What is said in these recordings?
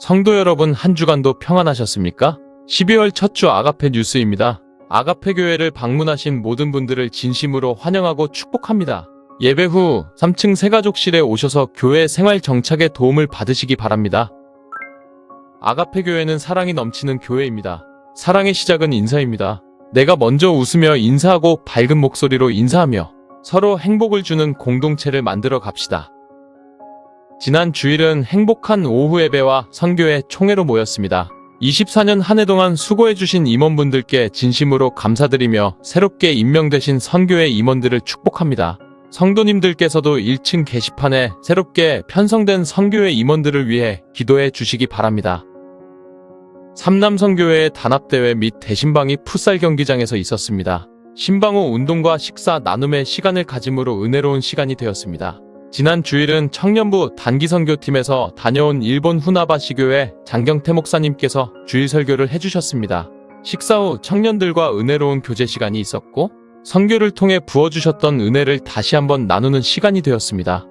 성도 여러분 한 주간도 평안하셨습니까? 12월 첫 주 아가페 뉴스입니다. 아가페 교회를 방문하신 모든 분들을 진심으로 환영하고 축복합니다. 예배 후 3층 세가족실에 오셔서 교회 생활 정착에 도움을 받으시기 바랍니다. 아가페 교회는 사랑이 넘치는 교회입니다. 사랑의 시작은 인사입니다. 내가 먼저 웃으며 인사하고 밝은 목소리로 인사하며 서로 행복을 주는 공동체를 만들어 갑시다. 지난 주일은 행복한 오후 예배와 선교회 총회로 모였습니다. 24년 한 해 동안 수고해주신 임원분들께 진심으로 감사드리며 새롭게 임명되신 선교회 임원들을 축복합니다. 성도님들께서도 1층 게시판에 새롭게 편성된 선교회 임원들을 위해 기도해 주시기 바랍니다. 삼남선교회의 단합대회 및 대신방이 풋살 경기장에서 있었습니다. 신방 후 운동과 식사 나눔의 시간을 가짐으로 은혜로운 시간이 되었습니다. 지난 주일은 청년부 단기선교팀에서 다녀온 일본 후나바시 교회 장경태 목사님께서 주일 설교를 해주셨습니다. 식사 후 청년들과 은혜로운 교제 시간이 있었고 선교를 통해 부어주셨던 은혜를 다시 한번 나누는 시간이 되었습니다.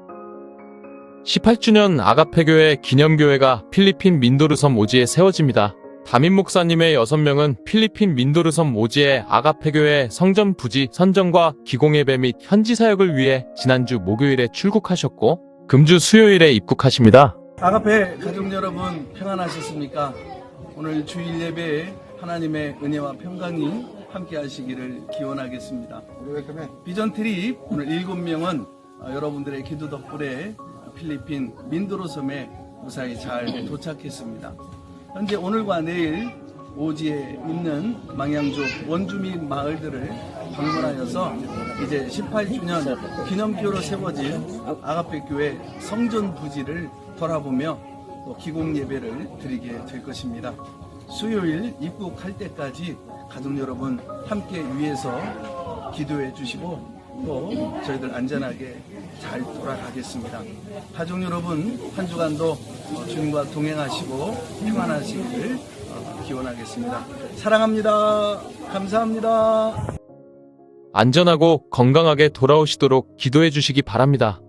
18주년 아가페 교회 기념교회가 필리핀 민도르섬 오지에 세워집니다. 담임 목사님의 6명은 필리핀 민도르섬 오지의 아가페교회 성전 부지 선정과 기공예배 및 현지 사역을 위해 지난주 목요일에 출국하셨고 금주 수요일에 입국하십니다. 아가페 가족 여러분 평안하셨습니까? 오늘 주일 예배에 하나님의 은혜와 평강이 함께 하시기를 기원하겠습니다. 비전 트립 오늘 일곱 명은 어, 여러분들의 기도 덕분에 필리핀 민도로 섬에 무사히 잘 도착했습니다. 현재 오늘과 내일 오지에 있는 망양족 원주민 마을들을 방문하여서 이제 18주년 기념교로 세워진 아가페 교회 성전 부지를 돌아보며 또 기공 예배를 드리게 될 것입니다. 수요일 입국할 때까지 가족 여러분 함께 위해서 기도해 주시고 또 저희들 안전하게 잘 돌아가겠습니다. 가족 여러분 한 주간도 어, 주님과 동행하시고 평안하시기를 어, 기원하겠습니다. 사랑합니다. 감사합니다. 안전하고 건강하게 돌아오시도록 기도해 주시기 바랍니다.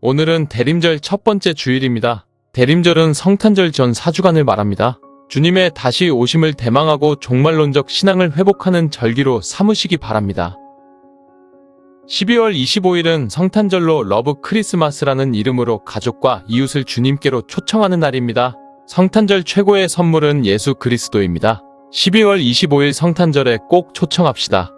오늘은 대림절 첫 번째 주일입니다. 대림절은 성탄절 전 4주간을 말합니다. 주님의 다시 오심을 대망하고 종말론적 신앙을 회복하는 절기로 삼으시기 바랍니다. 12월 25일은 성탄절로 러브 크리스마스라는 이름으로 가족과 이웃을 주님께로 초청하는 날입니다. 성탄절 최고의 선물은 예수 그리스도입니다. 12월 25일 성탄절에 꼭 초청합시다.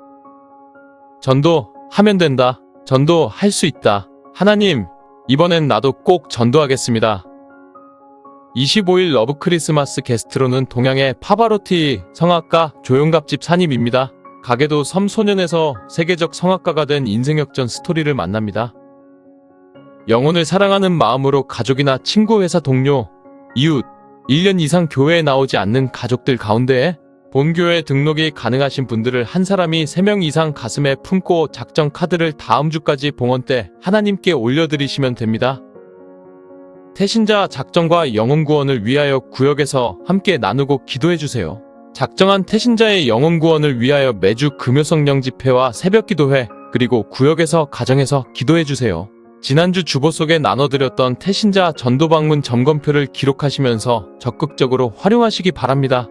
전도 하면 된다. 전도 할 수 있다. 하나님, 이번엔 나도 꼭 전도하겠습니다. 25일 러브 크리스마스 게스트로는 동양의 파바로티 성악가 조용갑집 사님입니다. 가게도 섬소년에서 세계적 성악가가 된 인생역전 스토리를 만납니다. 영혼을 사랑하는 마음으로 가족이나 친구, 회사 동료, 이웃, 1년 이상 교회에 나오지 않는 가족들 가운데 본교회 등록이 가능하신 분들을 한 사람이 3명 이상 가슴에 품고 작정 카드를 다음 주까지 봉헌 때 하나님께 올려드리시면 됩니다. 태신자 작정과 영혼 구원을 위하여 구역에서 함께 나누고 기도해 주세요. 작정한 태신자의 영혼 구원을 위하여 매주 금요 성령 집회와 새벽 기도회 그리고 구역에서 가정에서 기도해 주세요. 지난주 주보 속에 나눠드렸던 태신자 전도 방문 점검표를 기록하시면서 적극적으로 활용하시기 바랍니다.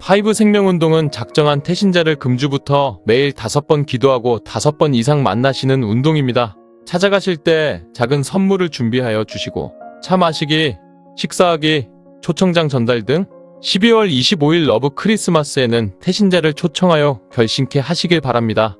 파이브 생명운동은 작정한 태신자를 금주부터 매일 다섯 번 기도하고 다섯 번 이상 만나시는 운동입니다. 찾아가실 때 작은 선물을 준비하여 주시고 차 마시기, 식사하기, 초청장 전달 등 12월 25일 러브 크리스마스에는 태신자를 초청하여 결신케 하시길 바랍니다.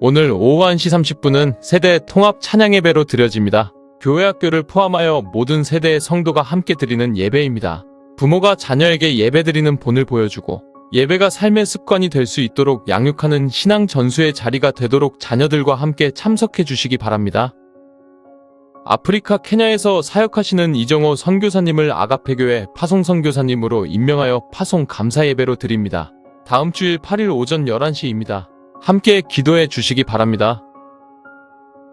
오늘 오후 1시 30분은 세대 통합 찬양 예배로 드려집니다. 교회 학교를 포함하여 모든 세대의 성도가 함께 드리는 예배입니다. 부모가 자녀에게 예배드리는 본을 보여주고 예배가 삶의 습관이 될 수 있도록 양육하는 신앙 전수의 자리가 되도록 자녀들과 함께 참석해 주시기 바랍니다. 아프리카 케냐에서 사역하시는 이정호 선교사님을 아가페교회 파송 선교사님으로 임명하여 파송 감사 예배로 드립니다. 다음 주일 8일 오전 11시입니다. 함께 기도해 주시기 바랍니다.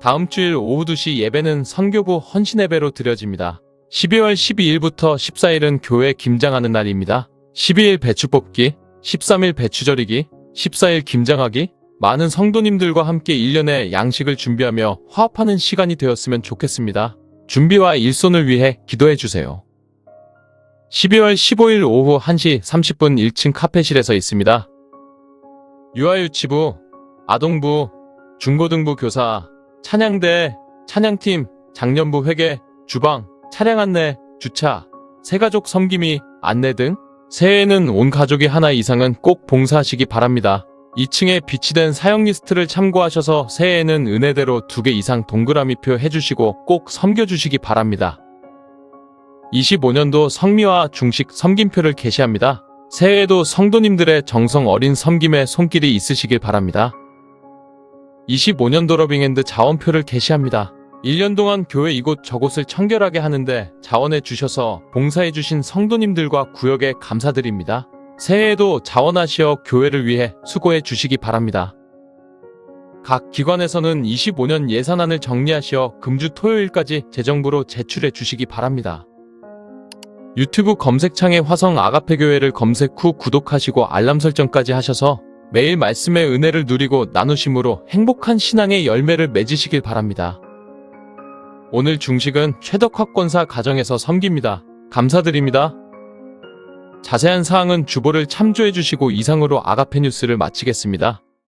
다음 주일 오후 2시 예배는 선교부 헌신 예배로 드려집니다. 12월 12일부터 14일은 교회 김장하는 날입니다. 12일 배추 뽑기, 13일 배추 절이기, 14일 김장하기, 많은 성도님들과 함께 1년의 양식을 준비하며 화합하는 시간이 되었으면 좋겠습니다. 준비와 일손을 위해 기도해 주세요. 12월 15일 오후 1시 30분 1층 카페실에서 있습니다. 유아유치부, 아동부, 중고등부 교사, 찬양대, 찬양팀, 장년부 회계, 주방, 차량 안내, 주차, 새가족 섬김이, 안내 등 새해에는 온 가족이 하나 이상은 꼭 봉사하시기 바랍니다. 2층에 비치된 사용 리스트를 참고하셔서 새해에는 은혜대로 2개 이상 동그라미표 해주시고 꼭 섬겨주시기 바랍니다. 25년도 성미와 중식 섬김표를 게시합니다. 새해에도 성도님들의 정성 어린 섬김에 손길이 있으시길 바랍니다. 25년도 러빙핸드 자원표를 게시합니다. 1년 동안 교회 이곳 저곳을 청결하게 하는데 자원해 주셔서 봉사해 주신 성도님들과 구역에 감사드립니다. 새해에도 자원하시어 교회를 위해 수고해 주시기 바랍니다. 각 기관에서는 25년 예산안을 정리하시어 금주 토요일까지 재정부로 제출해 주시기 바랍니다. 유튜브 검색창에 화성 아가페 교회를 검색 후 구독하시고 알람 설정까지 하셔서 매일 말씀의 은혜를 누리고 나누심으로 행복한 신앙의 열매를 맺으시길 바랍니다. 오늘 중식은 최덕학권사 가정에서 섬깁니다. 감사드립니다. 자세한 사항은 주보를 참조해 주시고 이상으로 아가페 뉴스를 마치겠습니다.